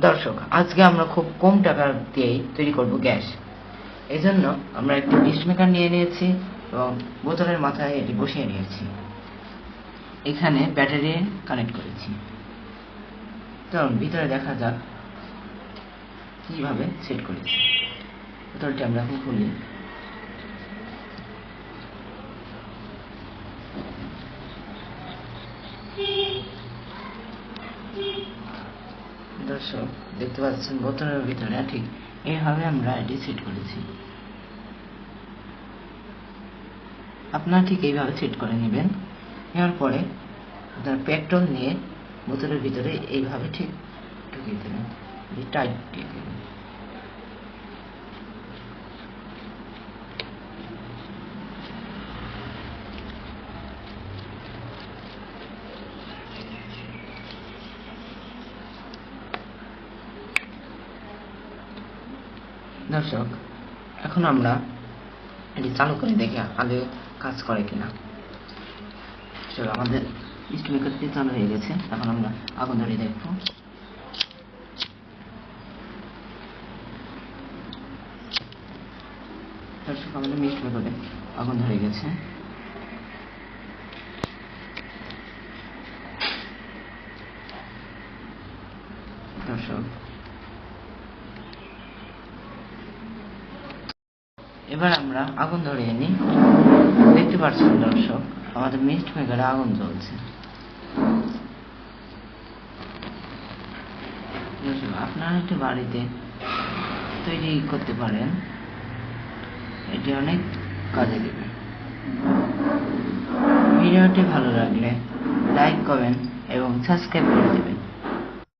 দর্শক, আজকে আমরা খুব কম টাকা দিয়েই তৈরি করব গ্যাস। এই জন্য আমরা একটি মেকার নিয়ে নিয়েছি এবং বোতলের মাথায় এটি বসিয়ে নিয়েছি। এখানে ব্যাটারি কানেক্ট করেছি। কারণ ভিতরে দেখা যাক কীভাবে সেট করেছি। বোতলটি আমরা এখন খুলি দর্শক, দেখতে পাচ্ছেন বোতলের ভিতরে ঠিক এইভাবে আমরা এটি সেট করেছি। আপনারা ঠিক এইভাবে সেট করে নেবেন। নেওয়ার পরে আপনার পেট্রোল নিয়ে বোতলের ভিতরে এইভাবে ঠিক ঢুকিয়ে দেবেন টাইট দিয়ে দেবেন। দর্শক, এখন আমরা এটি চালু করে, দেখি আগে কাজ করে কিনা। চলো, আমাদের স্টুডিওটি চালু হয়ে গেছে, এখন আমরা আগুন ধরে দেখব। দর্শক, আমাদের মিষ্টি করে আগুন ধরে গেছে। দর্শক এবার আমরা আগুন ধরিয়ে নিই। দেখতে পাচ্ছেন দর্শক, আমাদের মিস্ট মেকারে আগুন জ্বলছে। আপনারা একটু বাড়িতে তৈরি করতে পারেন। এটি অনেক কাজে দেবে। ভিডিওটি ভালো লাগলে লাইক, কমেন্ট এবং সাবস্ক্রাইব করে দেবেন।